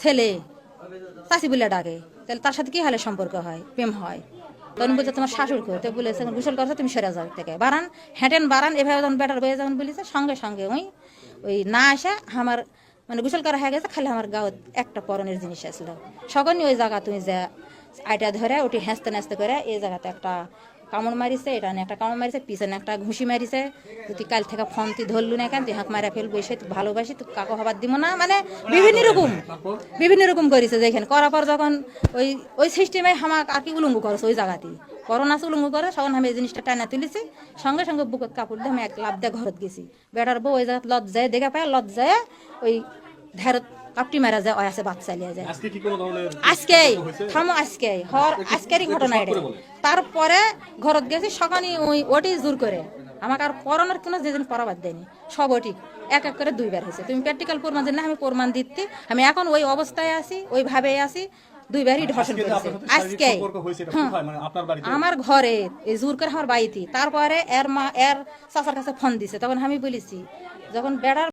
ছেলে চাষি বলে ডাকে। তাহলে তার সাথে কি হলে সম্পর্ক হয়? প্রেম হয়? তখন বলছে, তোমার শাশুড় কো তো বলেছে গোসল করছ, তুমি সেরে যাও থেকে বারান, হেঁটেন বারান, এভাবে যখন বেটার বয়ে যখন বলেছে, সঙ্গে সঙ্গে ওই ওই না আসে আমার মানে গোসল করা হয়ে গেছে, খালি আমার গাঁত একটা পরনের জিনিস আসলো। সকলই ওই জায়গা তুমি যা, আইটা ধরে, ওটি হেঁচতে নাচতে করে এই জায়গাতে একটা কামড় মারিছে, এটা একটা কামড় মারিছে পিছনে একটা ঘুষি মারিছে। তুই কাল থেকে ফোন তুই ধরলু না কেন তুই হাঁক মারা ফেলব, এসে তুই ভালোবাসি তুই কাকু হবার দিব না। মানে বিভিন্ন রকম বিভিন্ন রকম করেছে যেখানে করার পর যখন ওই ওই সিস্টেমে হামাক আর কি উলঙ্গ করেছে ওই জায়গাতেই। করোনা উলঙ্গ করে, তখন আমি এই জিনিসটা টানা তুলেছি। সঙ্গে সঙ্গে বুকত কাপড় দিয়ে আমি এক লাভ দিয়ে ঘরত গেছি। বেটার বউ ওই জায়গায় লজ্জায়, দেখে পায় লজ্জায় ওই ধারত কাপটি মারা যায় আছে বাচ্চা লিয়ে যায়। আজকে থামো আজকে হর আজকেরই ঘটনা এটা তারপরে ঘরত গেছি সকালে ওই ওটি জোর করে। আমাকে আর পড়ানোর কোনো যেদিন পড়াবার দেয়নি সব ওটি এক এক করে দুইবার হয়েছে। তুমি প্র্যাকটিক্যাল প্রমাণ দিন না আমি প্রমাণ দিতে আমি এখন ওই অবস্থায় আছি ওইভাবে আছি দুইবারই ধর্ষণ করেছে। আজকে হ্যাঁ। মানে আমার ঘরে এই জোর করে আমার বাড়িতে। তারপরে এর মা এর চাচার কাছে ফোন দিছে তখন আমি বলেছি যখন বেড়ার